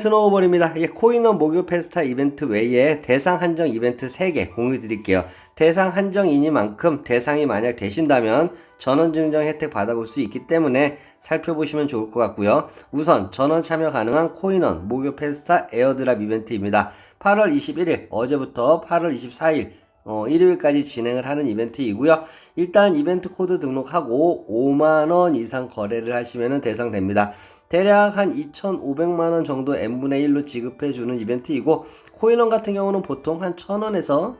스노우볼입니다. 예, 코인원 목요 페스타 이벤트 외에 대상 한정 이벤트 3개 공유 드릴게요. 대상 한정이니만큼 대상이 만약 되신다면 전원 증정 혜택 받아볼 수 있기 때문에 살펴보시면 좋을 것 같고요. 우선 전원 참여 가능한 코인원 목요 페스타 에어드랍 이벤트입니다. 8월 21일 어제부터 8월 24일 어, 일요일까지 진행을 하는 이벤트이고요. 일단 이벤트 코드 등록하고 5만원 이상 거래를 하시면 대상됩니다. 대략 한 2,500만 원 정도 n분의 1로 지급해 주는 이벤트이고, 코인원 같은 경우는 보통 한 1,000원에서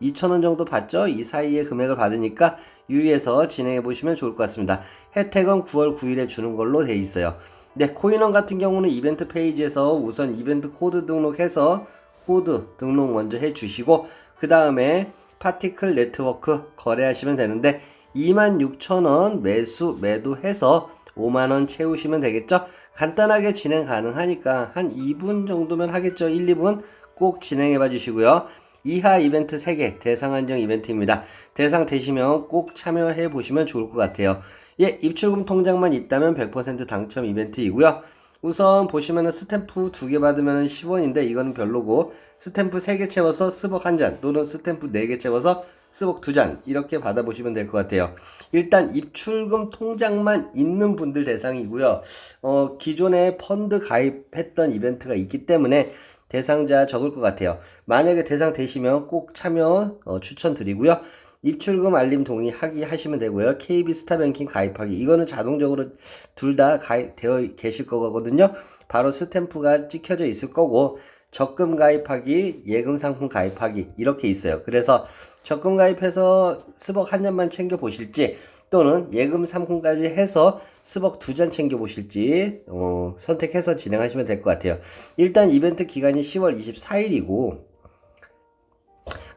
2,000원 정도 받죠? 이 사이에 금액을 받으니까 유의해서 진행해 보시면 좋을 것 같습니다. 혜택은 9월 9일에 주는 걸로 돼 있어요. 네, 코인원 같은 경우는 이벤트 페이지에서 우선 이벤트 코드 등록해서 코드 등록 먼저 해 주시고, 그 다음에 파티클 네트워크 거래하시면 되는데 26,000원 매수 매도해서 5만원 채우시면 되겠죠? 간단하게 진행 가능하니까 한 2분 정도면 하겠죠? 1, 2분 꼭 진행해 봐 주시고요. 이하 이벤트 3개 대상 한정 이벤트입니다. 대상 되시면 꼭 참여해 보시면 좋을 것 같아요. 예, 입출금 통장만 있다면 100% 당첨 이벤트이고요. 우선 보시면은 스탬프 두 개 받으면 10원인데 이거는 별로고 스탬프 3개 채워서 스벅 한 잔 또는 스탬프 4개 채워서 스벅 두 잔 이렇게 받아보시면 될 것 같아요. 일단 입출금 통장만 있는 분들 대상이고요. 어, 기존에 펀드 가입했던 이벤트가 있기 때문에 대상자 적을 것 같아요. 만약에 대상 되시면 꼭 참여 어, 추천드리고요. 입출금 알림 동의 하기 하시면 되고요. KB 스타뱅킹 가입하기 이거는 자동적으로 둘다 가입되어 계실 거거든요. 바로 스탬프가 찍혀져 있을 거고 적금 가입하기, 예금 상품 가입하기 이렇게 있어요. 그래서 적금 가입해서 스벅 한 잔만 챙겨 보실지 또는 예금 상품까지 해서 스벅 두 잔 챙겨 보실지 어, 선택해서 진행하시면 될 것 같아요. 일단 이벤트 기간이 10월 24일이고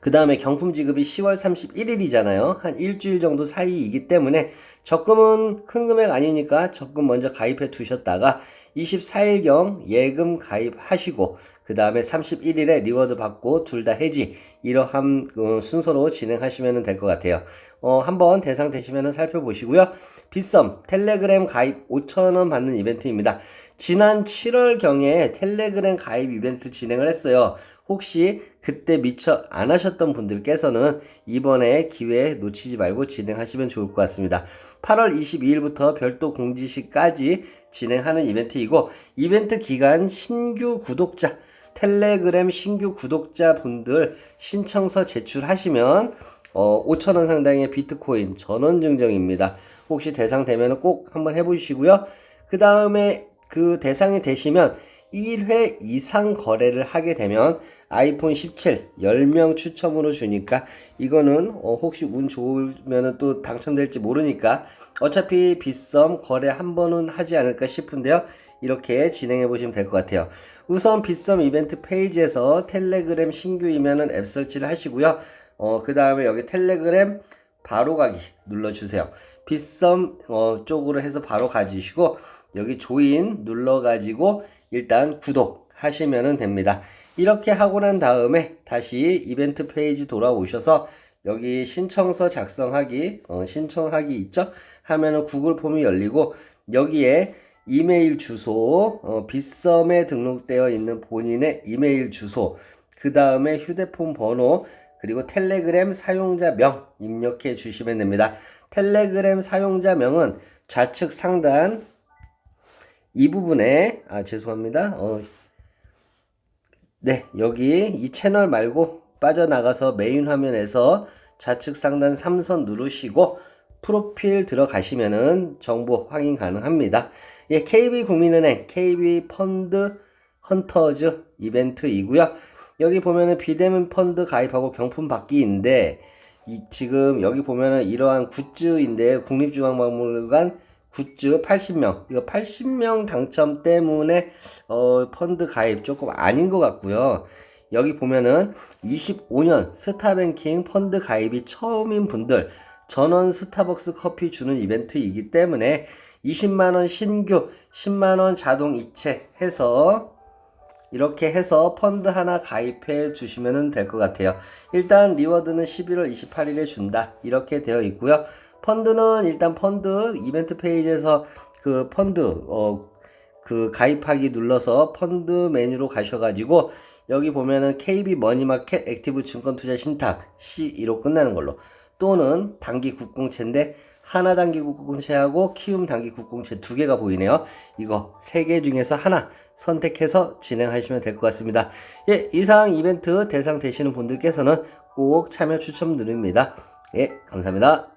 그 다음에 경품 지급이 10월 31일이잖아요. 한 일주일 정도 사이이기 때문에 적금은 큰 금액 아니니까 적금 먼저 가입해 두셨다가 24일경 예금 가입하시고 그 다음에 31일에 리워드 받고 둘 다 해지 이러한 어, 순서로 진행하시면 될 것 같아요. 어, 한번 대상 되시면 살펴보시고요. 빗썸 텔레그램 가입 5,000원 받는 이벤트입니다. 지난 7월경에 텔레그램 가입 이벤트 진행을 했어요. 혹시 그때 미처 안 하셨던 분들께서는 이번에 기회 놓치지 말고 진행하시면 좋을 것 같습니다. 8월 22일부터 별도 공지시까지 진행하는 이벤트이고 이벤트 기간 신규 구독자 텔레그램 신규 구독자 분들 신청서 제출하시면 어, 5천원 상당의 비트코인 전원 증정입니다. 혹시 대상 되면 꼭 한번 해보시고요. 그 다음에 그 대상이 되시면 1회 이상 거래를 하게 되면 아이폰 17 10명 추첨으로 주니까 이거는 어, 혹시 운 좋으면 또 당첨될지 모르니까 어차피 빗썸 거래 한 번은 하지 않을까 싶은데요. 이렇게 진행해 보시면 될 것 같아요. 우선 빗썸 이벤트 페이지에서 텔레그램 신규이면은 앱 설치를 하시고요. 어, 그 다음에 여기 텔레그램 바로 가기 눌러주세요. 빗썸 어, 쪽으로 해서 바로 가지시고 여기 조인 눌러가지고 일단 구독 하시면 됩니다. 이렇게 하고 난 다음에 다시 이벤트 페이지 돌아오셔서 여기 신청서 작성하기, 어, 신청하기 있죠? 하면은 구글 폼이 열리고 여기에 이메일 주소, 어, 빗썸에 등록되어 있는 본인의 이메일 주소, 그 다음에 휴대폰 번호, 그리고 텔레그램 사용자명 입력해 주시면 됩니다. 텔레그램 사용자명은 좌측 상단 이 부분에 아 죄송합니다. 어, 네 여기 이 채널 말고 빠져나가서 메인 화면에서 좌측 상단 3선 누르시고 프로필 들어가시면은 정보 확인 가능합니다. 예, KB 국민은행 KB 펀드 헌터즈 이벤트이고요. 여기 보면은 비대면 펀드 가입하고 경품 받기인데 이, 지금 여기 보면은 이러한 굿즈인데 국립중앙박물관 굿즈 80명 이거 80명 당첨 때문에 어, 펀드 가입 조금 아닌 것 같고요. 여기 보면은 25년 스타뱅킹 펀드 가입이 처음인 분들 전원 스타벅스 커피 주는 이벤트이기 때문에 20만원 신규 10만원 자동 이체 해서 이렇게 해서 펀드 하나 가입해 주시면 될 것 같아요. 일단 리워드는 11월 28일에 준다. 이렇게 되어 있고요. 펀드는 일단 펀드 이벤트 페이지에서 그 펀드 어 그 가입하기 눌러서 펀드 메뉴로 가셔가지고 여기 보면은 KB 머니마켓 액티브 증권 투자 신탁 C2로 끝나는 걸로 또는 단기 국공채인데 하나 단기 국공채하고 키움 단기 국공채 두 개가 보이네요. 이거 세 개 중에서 하나 선택해서 진행하시면 될 것 같습니다. 예, 이상 이벤트 대상 되시는 분들께서는 꼭 참여 추첨드립니다. 예, 감사합니다.